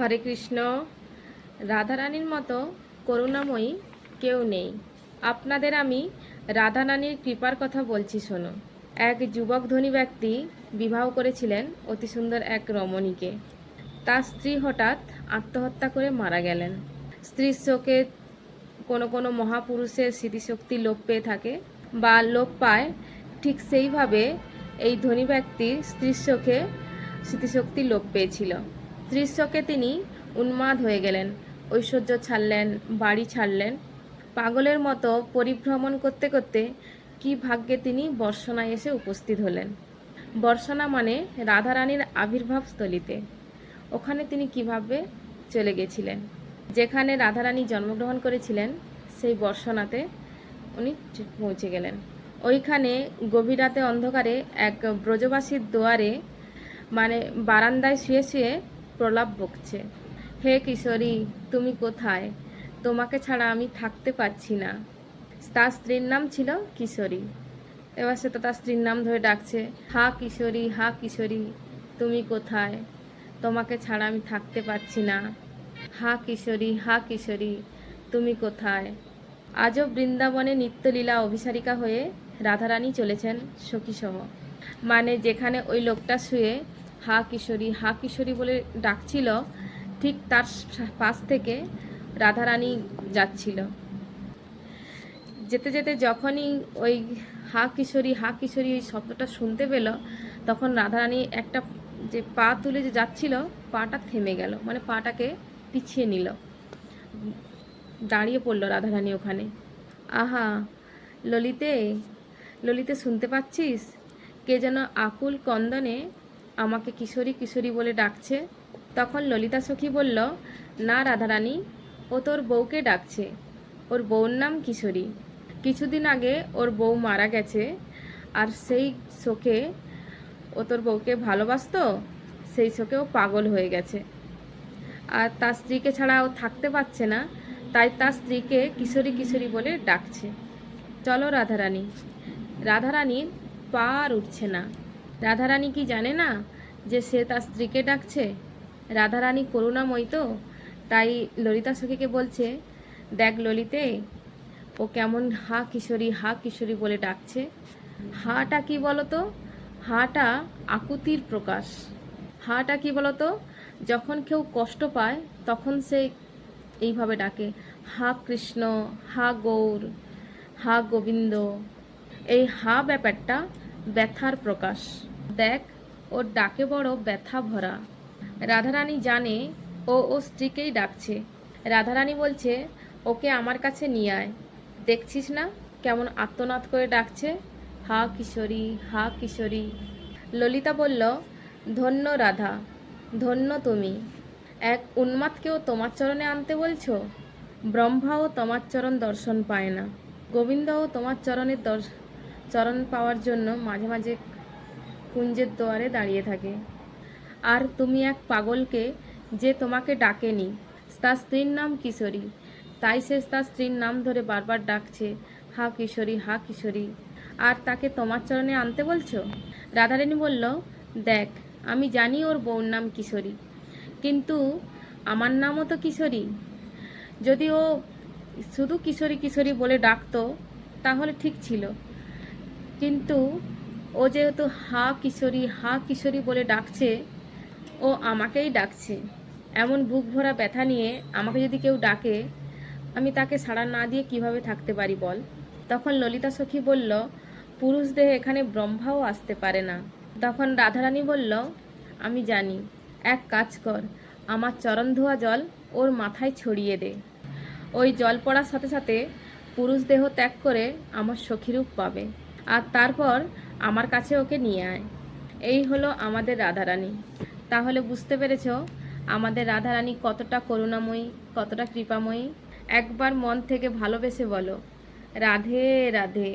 হরে কৃষ্ণ। রাধারানীর মতো করুণাময়ী কেউ নেই। আপনাদের আমি রাধারানীর কৃপার কথা বলছি, শোনো। এক যুবক ধনী ব্যক্তি বিবাহ করেছিলেন অতি সুন্দর এক রমণীকে। তার স্ত্রী হঠাৎ আত্মহত্যা করে মারা গেলেন। স্ত্রীর শোকে কোনো কোনো মহাপুরুষের স্মৃতিশক্তি লোপ পেয়ে থাকে বা লোপ পায়। ঠিক সেইভাবে এই ধনী ব্যক্তির স্ত্রীর চোখে স্মৃতিশক্তি লোপ পেয়েছিল। চোখে তিনি উন্মাদ হয়ে গেলেন, ঐশ্বর্য ছাড়লেন, বাড়ি ছাড়লেন, পাগলের মতো পরিভ্রমণ করতে করতে কি ভাগ্যে তিনি বর্ষণায় এসে উপস্থিত হলেন। বর্ষণা মানে রাধারানীর আবির্ভাব স্থলিতে। ওখানে তিনি কীভাবে চলে গেছিলেন? যেখানে রাধারানী জন্মগ্রহণ করেছিলেন, সেই বর্ষণাতে উনি পৌঁছে গেলেন। ওইখানে গভীর রাতে অন্ধকারে এক ব্রজবাসীর দুয়ারে মানে বারান্দায় শুয়ে শুয়ে প্রলাপ বকছে। হে কিশোরী, তুমি কোথায়? তোমাকে ছাড়া আমি থাকতে পারছি না। তার স্ত্রীর নাম ছিল কিশোরী। এবার সে তো তার স্ত্রীর নাম ধরে ডাকছে, হা কিশোরী হা কিশোরী, তুমি কোথায়? তোমাকে ছাড়া আমি থাকতে পারছি না। হা কিশোরী হা কিশোরী, তুমি কোথায়? আজও বৃন্দাবনে নিত্যলীলা অভিসারিকা হয়ে রাধারানী চলেছেন সখীসহ। মানে যেখানে ওই লোকটা শুয়ে হা কিশোরী হা কিশোরী বলে ডাকছিল। ঠিক তার পাশ থেকে রাধারানী যাচ্ছিল। যেতে যেতে যখনই ওই হা কিশোরী হা কিশোরী ওই শব্দটা শুনতে পেল, তখন রাধারানী একটা যে পা তুলে যে যাচ্ছিল, পাটা থেমে গেল। মানে পাটাকে পিছিয়ে নিল। দাঁড়িয়ে পড়ল রাধারানী ওখানে। আহা, ললিতে ললিতে শুনতে পাচ্ছিস? কে যেন আকুল কন্দনে আমাকে কিশোরী কিশোরী বলে ডাকছে। তখন ললিতা সখী বলল, না রাধারানী, ও তোর বউকে ডাকছে। ওর বউর নাম কিশোরী। কিছুদিন আগে ওর বউ মারা গেছে, আর সেই শোকে ও তোর বউকে ভালোবাসতো, সেই শোকে ও পাগল হয়ে গেছে। আর তার স্ত্রীকে ছাড়া ও থাকতে পারছে না, তাই তার স্ত্রীকে কিশোরী কিশোরী বলে ডাকছে। চলো রাধারানী। রাধারানীর পা আর উঠছে না। রাধারানী কি জানে না যে সে তার স্ত্রীকে ডাকছে? রাধারানী করুণাময়ী তো। তাই ললিতা সখীকে বলছে, দেখ ললিতে, ও কেমন হা কিশোরী হা কিশোরী বলে ডাকছে। হাটা কি বলতো? হাটা আকুতির প্রকাশ। হাটা কি বলতো? যখন কেউ কষ্ট পায়, তখন সে এইভাবে ডাকে, হা কৃষ্ণ, হা গৌর, হা গোবিন্দ। এই হা ব্যাপারটা ব্যথার প্রকাশ। দেখ, ওর ডাকে বড় ব্যথা ভরা। রাধারানী জানে ও ও স্ত্রীকেই ডাকছে। রাধারানী বলছে, ওকে আমার কাছে নিয়ে আয়। দেখছিস না কেমন আত্মনাদ করে ডাকছে? হা কিশোরী হা কিশোরী। ললিতা বলল, ধন্য রাধা, ধন্য তুমি। এক উন্মাদকেও তোমার চরণে আনতে বলছো? ব্রহ্মাও তোমার চরণ দর্শন পায় না। গোবিন্দও তোমার চরণের দর্শ, চরণ পাওয়ার জন্য মাঝে মাঝে কুঞ্জের দুয়ারে দাঁড়িয়ে থাকে। আর তুমি এক পাগলকে যে তোমাকে ডাকেনি, তার স্ত্রীর নাম কিশোরী। তাই সে তার স্ত্রীর নাম ধরে বারবার ডাকছে, হা কিশোরী হা কিশোরী। আর তাকে তোমার চরণে আনতে বলছো? রাধারানী বলল, দেখ, আমি জানি ওর বউর নাম কিশোরী, কিন্তু আমার নামও তো কিশোরী। যদি ও শুধু কিশোরী কিশোরী বলে ডাকতো, তাহলে ঠিক ছিল। কিন্তু ও যেহেতু হা কিশোরী হা কিশোরী বলে ডাকছে, ও আমাকেই ডাকছে। এমন বুক ভরা ব্যথা নিয়ে আমাকে যদি কেউ ডাকে, আমি তাকে সাড়া না দিয়ে কীভাবে থাকতে পারি বল? তখন ললিতা সখী বলল, পুরুষ দেহে এখানে ব্রহ্মাও আসতে পারে না। তখন রাধারানী বলল, আমি জানি। এক কাজ কর, আমার চরণ ধোয়া জল ওর মাথায় ছড়িয়ে দে। ওই জল পড়ার সাথে সাথে পুরুষ দেহ ত্যাগ করে আমার সখীরূপ পাবে। আর তারপর আমার কাছে ওকে নিয়ে আয়। এই হলো আমাদের রাধারানী। তাহলে বুঝতে পেরেছ আমাদের রাধারানী কতটা করুণাময়ী, কতটা কৃপাময়ী। একবার মন থেকে ভালোবেসে বলো, রাধে রাধে।